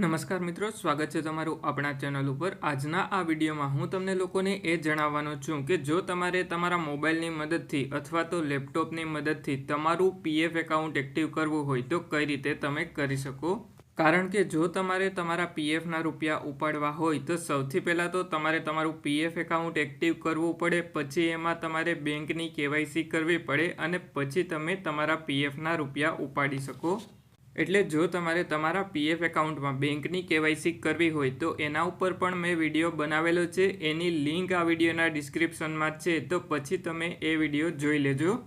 નમસ્કાર મિત્રો, સ્વાગત છે તમારું આપણા ચેનલ ઉપર. આજના આ વિડીયોમાં હું તમને લોકોને એ જણાવવાનો છું કે જો તમારે તમારા મોબાઈલની મદદથી અથવા તો લેપટોપની મદદથી તમારું પીએફ એકાઉન્ટ એક્ટિવ કરવું હોય તો કઈ રીતે તમે કરી શકો? કારણ કે જો તમારે તમારા પીએફના રૂપિયા ઉપાડવા હોય તો સૌથી પહેલાં તો તમારે તમારું પીએફ એકાઉન્ટ એક્ટિવ કરવું પડે, પછી એમાં તમારે બેંકની કેવાયસી કરવી પડે અને પછી તમે તમારા પીએફના રૂપિયા ઉપાડી શકો. એટલે જો તમારે તમારા પીએફ એકાઉન્ટમાં બેંકની કેવાયસી કરવી હોય તો એના ઉપર પણ મેં વીડિયો બનાવેલો છે. એની લિંક આ વિડીયોના ડિસ્ક્રિપ્શનમાં છે. તો પછી તમે એ વીડિયો જોઈ લેજો.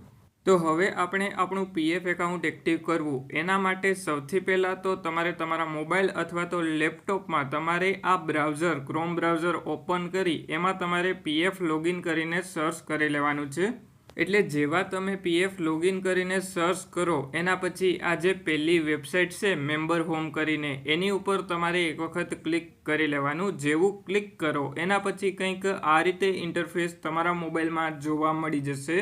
તો હવે આપણે આપણું પીએફ એકાઉન્ટ એક્ટિવ કરવું. એના માટે સૌથી પહેલાં તો તમારે તમારા મોબાઈલ અથવા તો લેપટોપમાં તમારે આ બ્રાઉઝર, ક્રોમ બ્રાઉઝર ઓપન કરી એમાં તમારે પીએફ લોગિન કરીને સર્ચ કરી લેવાનું છે. એટલે જેવા તમે પીએફ લોગિન કરીને સર્ચ કરો, એના પછી આ જે પહેલી વેબસાઇટ છે મેમ્બર હોમ કરીને, એની ઉપર તમારે એક વખત ક્લિક કરી લેવાનું. જેવું ક્લિક કરો, એના પછી કંઈક આ રીતે ઇન્ટરફેસ તમારા મોબાઈલમાં જોવા મળી જશે.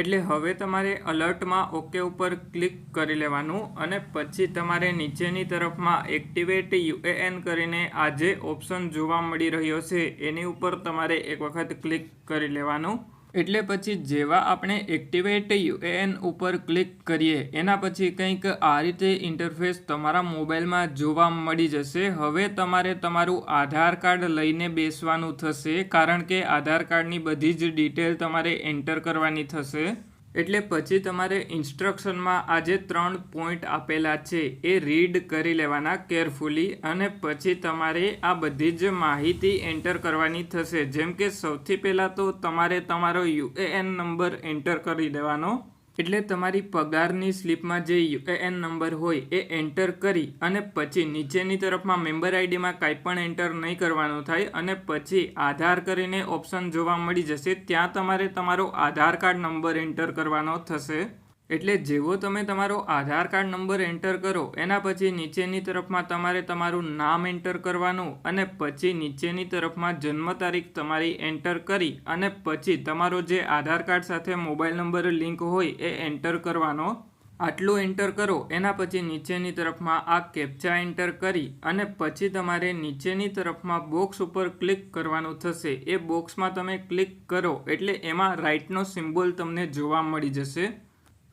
એટલે હવે તમારે અલર્ટમાં ઓકે ઉપર ક્લિક કરી લેવાનું અને પછી તમારે નીચેની તરફમાં એક્ટિવેટ યુએએન કરીને આ જે ઓપ્શન જોવા મળી રહ્યો છે, એની ઉપર તમારે એક વખત ક્લિક કરી લેવાનું. એટલે પછી જેવા આપણે એક્ટિવેટ યુએએન ઉપર ક્લિક કરીએ, એના પછી કંઈક આ રીતે ઇન્ટરફેસ તમારા મોબાઈલમાં જોવા મળી જશે. હવે તમારે તમારું આધાર કાર્ડ લઈને બેસવાનું થશે, કારણ કે આધાર કાર્ડની બધી જ ડિટેલ તમારે એન્ટર કરવાની થશે. એટલે પછી તમારે ઇન્સ્ટ્રક્શનમાં આ જે ત્રણ પોઈન્ટ આપેલા છે. એ રીડ કરી લેવાના કેરફુલી અને પછી તમારે આ બધી જ માહિતી એન્ટર કરવાની થશે. જેમ કે સૌથી પહેલાં તો તમારે તમારો યુએએન નંબર એન્ટર કરી દેવાનો. એટલે તમારી પગારની સ્લીપમાં જે યુએએન નંબર હોય એ એન્ટર કરી અને પછી નીચેની તરફમાં મેમ્બર આઈડીમાં કાંઈ પણ એન્ટર નહીં કરવાનું થાય અને પછી આધાર કરીને ઓપ્શન જોવા મળી જશે, ત્યાં તમારે તમારો આધાર કાર્ડ નંબર એન્ટર કરવાનો થશે. એટલે જેવો તમે તમારો આધાર કાર્ડ નંબર એન્ટર કરો, એના પછી નીચેની તરફમાં તમારે તમારું નામ એન્ટર કરવાનું અને પછી નીચેની તરફમાં જન્મ તારીખ તમારી એન્ટર કરી અને પછી તમારો જે આધાર કાર્ડ સાથે મોબાઈલ નંબર લિંક હોય એ એન્ટર કરવાનો. આટલું એન્ટર કરો, એના પછી નીચેની તરફમાં આ કેપ્ચા એન્ટર કરી અને પછી તમારે નીચેની તરફમાં બોક્સ ઉપર ક્લિક કરવાનું થશે. એ બોક્સમાં તમે ક્લિક કરો એટલે એમાં રાઇટનો સિમ્બોલ તમને જોવા મળી જશે.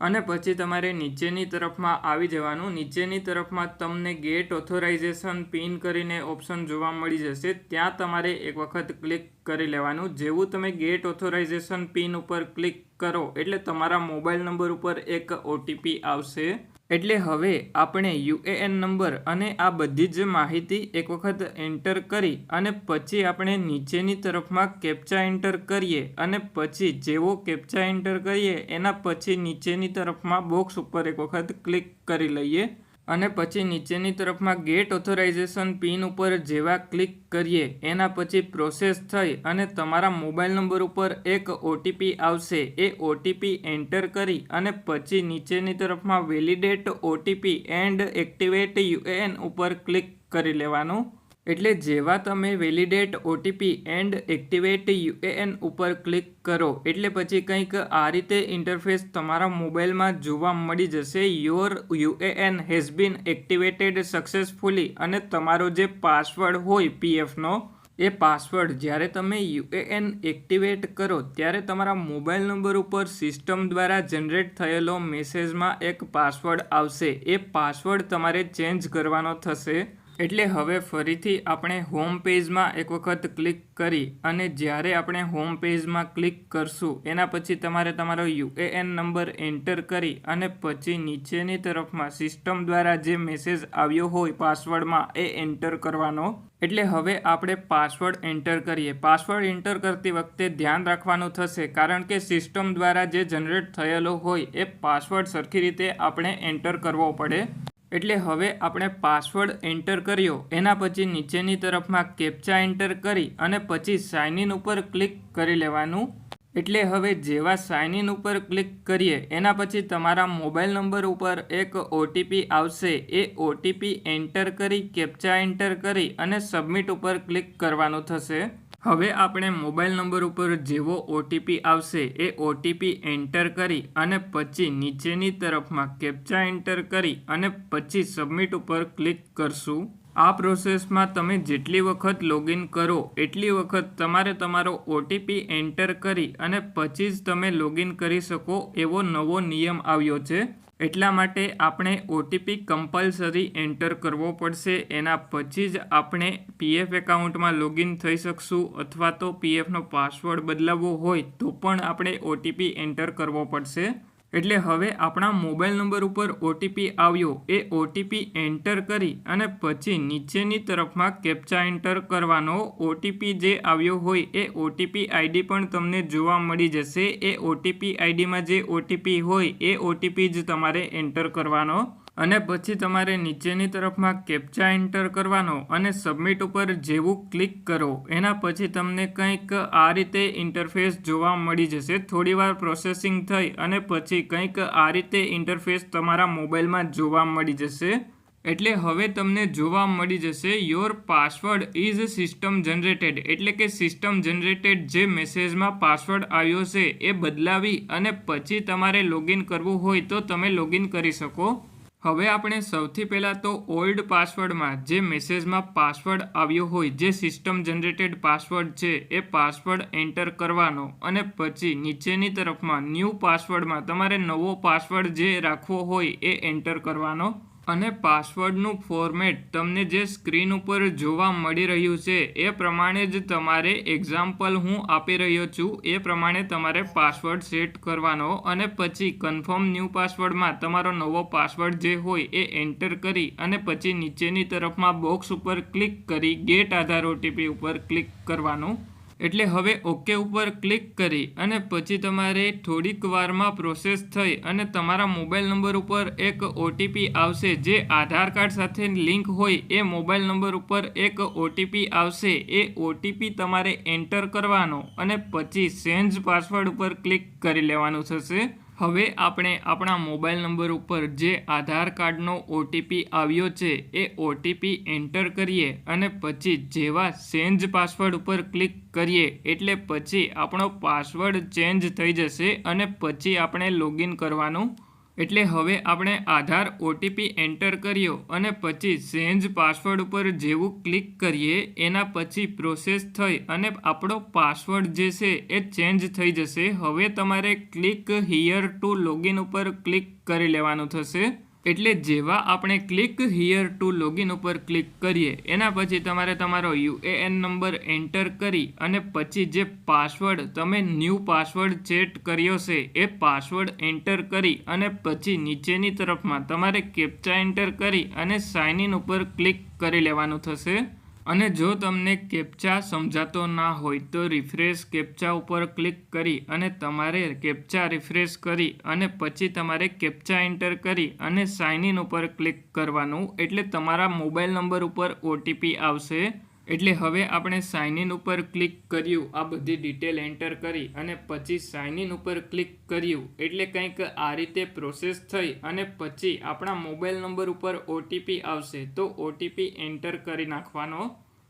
અને પછી તમારે નીચેની તરફમાં આવી જવાનું. નીચેની તરફમાં તમને ગેટ ઓથોરાઇઝેશન પિન કરીને ઓપ્શન જોવા મળી જશે. ત્યાં તમારે એક વખત ક્લિક કરી લેવાનું. જેવું તમે ગેટ ઓથોરાઇઝેશન પિન ઉપર ક્લિક કરો એટલે તમારા મોબાઈલ નંબર ઉપર એક ઓટીપી આવશે. એટલે હવે આપણે યુએએન નંબર અને આ બધી જ માહિતી એક વખત એન્ટર કરી અને પછી આપણે નીચેની તરફમાં કેપ્ચા એન્ટર કરીએ અને પછી જેવો કેપ્ચા એન્ટર કરીએ એના પછી નીચેની તરફમાં બોક્સ ઉપર એક વખત ક્લિક કરી લઈએ. અને પછી નીચેની તરફમાં ગેટ ઓથોરાઇઝેશન પિન ઉપર જેવા ક્લિક કરીએ. એના પછી પ્રોસેસ થઈ અને તમારા મોબાઈલ નંબર ઉપર એક ઓટીપી આવશે. એ ઓટીપી એન્ટર કરી અને પછી નીચેની તરફમાં validate OTP and activate UAN ઉપર ક્લિક કરી લેવાનું. એટલે જેવા તમે validate OTP and activate UAN ઉપર ક્લિક કરો, એટલે પછી કંઈક આ રીતે ઇન્ટરફેસ તમારા મોબાઈલમાં જોવા મળી જશે. Your UAN has been activated successfully અને તમારો જે પાસવર્ડ હોય પીએફનો એ પાસવર્ડ જ્યારે તમે યુએએન એક્ટિવેટ કરો, ત્યારે તમારા મોબાઈલ નંબર ઉપર સિસ્ટમ દ્વારા જનરેટ થયેલો મેસેજમાં એક પાસવર્ડ આવશે. એ પાસવર્ડ તમારે ચેન્જ કરવાનો થશે. એટલે હવે ફરીથી આપણે હોમ પેજમાં એક વખત ક્લિક કરી અને જ્યારે આપણે હોમ પેજમાં ક્લિક કરશું, એના પછી તમારે તમારો યુએએન નંબર એન્ટર કરી અને પછી નીચેની તરફમાં સિસ્ટમ દ્વારા જે મેસેજ આવ્યો હોય પાસવર્ડમાં એ એન્ટર કરવાનો. એટલે હવે આપણે પાસવર્ડ એન્ટર કરીએ. પાસવર્ડ એન્ટર કરતી વખતે ધ્યાન રાખવાનું થશે કારણ કે સિસ્ટમ દ્વારા જે જનરેટ થયેલો હોય એ પાસવર્ડ સરખી રીતે આપણે એન્ટર કરવો પડે. એટલે હવે આપણે પાસવર્ડ એન્ટર કર્યો, એના પછી નીચેની તરફમાં કેપ્ચા એન્ટર કરી અને પછી સાઇન ઇન ઉપર ક્લિક કરી લેવાનું. એટલે હવે જેવા સાઇન ઇન ઉપર ક્લિક કરીએ, એના પછી તમારા મોબાઈલ નંબર ઉપર એક ઓટીપી આવશે. એ ઓટીપી એન્ટર કરી કેપ્ચા એન્ટર કરી અને સબમિટ ઉપર ક્લિક કરવાનું થશે. હવે આપણે મોબાઈલ નંબર ઉપર જેવો ઓટીપી આવશે એ ઓટીપી એન્ટર કરી અને પછી નીચેની તરફમાં કેપ્ચા એન્ટર કરી અને પછી સબમિટ ઉપર ક્લિક કરશું. આ પ્રોસેસમાં તમે જેટલી વખત લોગિન કરો, એટલી વખત તમારે તમારો ઓટીપી એન્ટર કરી અને પછી જ તમે લોગિન કરી શકો એવો નવો નિયમ આવ્યો છે. એટલા માટે આપણે ઓટીપી કમ્પલસરી એન્ટર કરવો પડશે. એના પછી જ આપણે પીએફ એકાઉન્ટમાં લોગિન થઈ શકશું અથવા તો પીએફનો પાસવર્ડ બદલાવવો હોય તો પણ આપણે ઓટીપી એન્ટર કરવો પડશે. એટલે હવે આપણા મોબાઈલ નંબર ઉપર ઓટીપી આવ્યો. એ ઓટીપી એન્ટર કરી અને પછી નીચેની તરફમાં કેપ્ચા એન્ટર કરવાનો ઓટીપી જે આવ્યો હોય એ ઓટીપી આઈડી પણ તમને જોવા મળી જશે. એ ઓટીપી આઈડીમાં જે ઓટીપી હોય એ ઓટીપી જ તમારે એન્ટર કરવાનો અને પછી તમારે નીચેની તરફમાં કેપ્ચા એન્ટર કરવાનો અને સબમિટ ઉપર જેવું ક્લિક કરો. એના પછી તમને કંઈક આ રીતે ઇન્ટરફેસ જોવા મળી જશે. થોડીવાર પ્રોસેસિંગ થઈ અને પછી કંઈક આ રીતે ઇન્ટરફેસ તમારા મોબાઈલમાં જોવા મળી જશે. એટલે હવે તમને જોવા મળી જશે your password is system generated એટલે કે સિસ્ટમ જનરેટેડ જે મેસેજમાં પાસવર્ડ આવ્યો છે, એ બદલાવી અને પછી તમારે લોગિન કરવું હોય તો તમે લોગિન કરી શકો. હવે આપણે સૌથી પહેલાં તો ઓલ્ડ પાસવર્ડમાં જે મેસેજમાં પાસવર્ડ આવ્યો હોય, જે સિસ્ટમ જનરેટેડ પાસવર્ડ છે, એ પાસવર્ડ એન્ટર કરવાનો અને પછી નીચેની તરફમાં ન્યૂ પાસવર્ડમાં તમારે નવો પાસવર્ડ જે રાખવો હોય, એ એન્ટર કરવાનો અને પાસવર્ડનું ફોર્મેટ તમને જે સ્ક્રીન ઉપર જોવા મળી રહ્યું છે, એ પ્રમાણે જ તમારે એક્ઝામ્પલ હું આપી રહ્યો છું. એ પ્રમાણે તમારે પાસવર્ડ સેટ કરવાનો અને પછી કન્ફર્મ ન્યૂ પાસવર્ડમાં તમારો નવો પાસવર્ડ જે હોય એ એન્ટર કરી અને પછી નીચેની તરફમાં બોક્સ ઉપર ક્લિક કરી ગેટ આધાર ઓટીપી ઉપર ક્લિક કરવાનું. એટલે હવે ઓકે ઉપર ક્લિક કરી અને પછી તમારે થોડીક વારમાં પ્રોસેસ થઈ અને તમારા મોબાઈલ નંબર ઉપર એક ઓટીપી આવશે. જે આધાર કાર્ડ સાથે લિંક હોય એ મોબાઈલ નંબર ઉપર એક ઓટીપી આવશે. એ ઓટીપી તમારે એન્ટર કરવાનો અને પછી સેન્જ પાસવર્ડ ઉપર ક્લિક કરી લેવાનું થશે. હવે આપણે આપણા મોબાઈલ નંબર ઉપર જે આધાર કાર્ડનો ઓટીપી આવ્યો છે, એ ઓટીપી એન્ટર કરીએ અને પછી જેવા ચેન્જ પાસવર્ડ ઉપર ક્લિક કરીએ એટલે પછી આપણો પાસવર્ડ ચેન્જ થઈ જશે અને પછી આપણે લોગિન કરવાનું એટલે હવે આપણે આધાર ઓટીપી એન્ટર કર્યો અને પછી ચેન્જ પાસવર્ડ ઉપર જેવું ક્લિક કરીએ, એના પછી પ્રોસેસ થઈ અને આપણો પાસવર્ડ જે છે એ ચેન્જ થઈ જશે. હવે તમારે ક્લિક હિયર ટુ લોગિન ઉપર ક્લિક કરી લેવાનું થશે. એટલે જેવા આપણે ક્લિક હિયર ટુ લોગિન ઉપર ક્લિક કરીએ, એના પછી તમારે તમારો યુએએન નંબર એન્ટર કરી અને પછી જે પાસવર્ડ તમે ન્યૂ પાસવર્ડ ચેટ કર્યો છે, એ પાસવર્ડ એન્ટર કરી અને પછી નીચેની તરફમાં તમારે કેપ્ચા એન્ટર કરી અને સાઇન ઇન ઉપર ક્લિક કરી લેવાનું થશે. અને જો તમને કેપ્ચા સમજાતો ના હોય તો રિફ્રેશ કેપ્ચા ઉપર ક્લિક કરી અને તમારે કેપ્ચા રિફ્રેશ કરી અને પછી તમારે કેપ્ચા એન્ટર કરી અને સાઇન ઇન ઉપર ક્લિક કરવાનું. એટલે તમારા મોબાઈલ નંબર ઉપર ઓટીપી આવશે. એટલે હવે આપણે સાઇન ઇન ઉપર ક્લિક કર્યું, આ બધી ડિટેલ એન્ટર કરી અને પછી સાઇન ઇન ઉપર ક્લિક કર્યું. એટલે કંઈક આ રીતે પ્રોસેસ થઈ અને પછી આપણા મોબાઈલ નંબર ઉપર ઓટીપી આવશે. તો ઓટીપી એન્ટર કરી નાખવાનો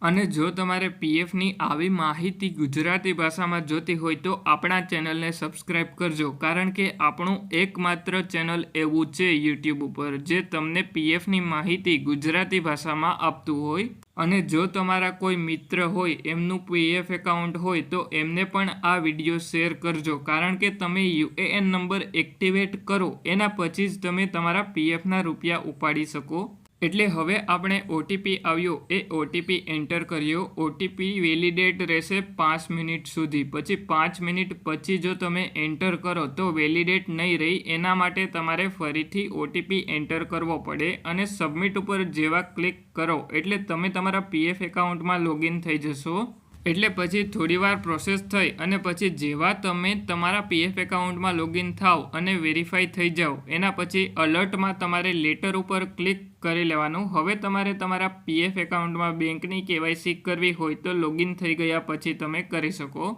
અને જો તમારે પીએફની આવી માહિતી ગુજરાતી ભાષામાં જોતી હોય તો આપણા ચેનલને સબસ્ક્રાઈબ કરજો. કારણ કે આપણું એકમાત્ર ચેનલ એવું છે યુટ્યુબ ઉપર, જે તમને પીએફની માહિતી ગુજરાતી ભાષામાં આપતું હોય. અને જો તમારા કોઈ મિત્ર હોય, એમનું પીએફ એકાઉન્ટ હોય, તો એમને પણ આ વીડિયો શેર કરજો. કારણ કે તમે યુએએન નંબર એક્ટિવેટ કરો, એના પછી જ તમે તમારા પીએફના રૂપિયા ઉપાડી શકો. એટલે હવે આપણે ઓટીપી આવ્યો, એ ઓટીપી એન્ટર કર્યો. ઓટીપી વેલિડેટ રહેશે પાંચ મિનિટ સુધી. પછી પાંચ મિનિટ પછી જો તમે એન્ટર કરો, તો વેલિડેટ નહીં રહી, એના માટે તમારે ફરીથી ઓટીપી એન્ટર કરવો પડે અને સબમિટ ઉપર જેવા ક્લિક કરો. એટલે તમે તમારા પીએફ એકાઉન્ટમાં લોગિન થઈ જશો. એટલે પછી થોડીવાર પ્રોસેસ થઈ અને પછી જેવા તમે તમારા પીએફ એકાઉન્ટમાં લોગિન થાવ અને વેરીફાઈ થઈ જાઓ એના પછી અલર્ટમાં તમારે લેટર ઉપર ક્લિક કરી લેવાનું. હવે તમારે તમારા પીએફ એકાઉન્ટમાં બેંકની કેવાયસી કરવી હોય તો લોગિન થઈ ગયા પછી તમે કરી શકો.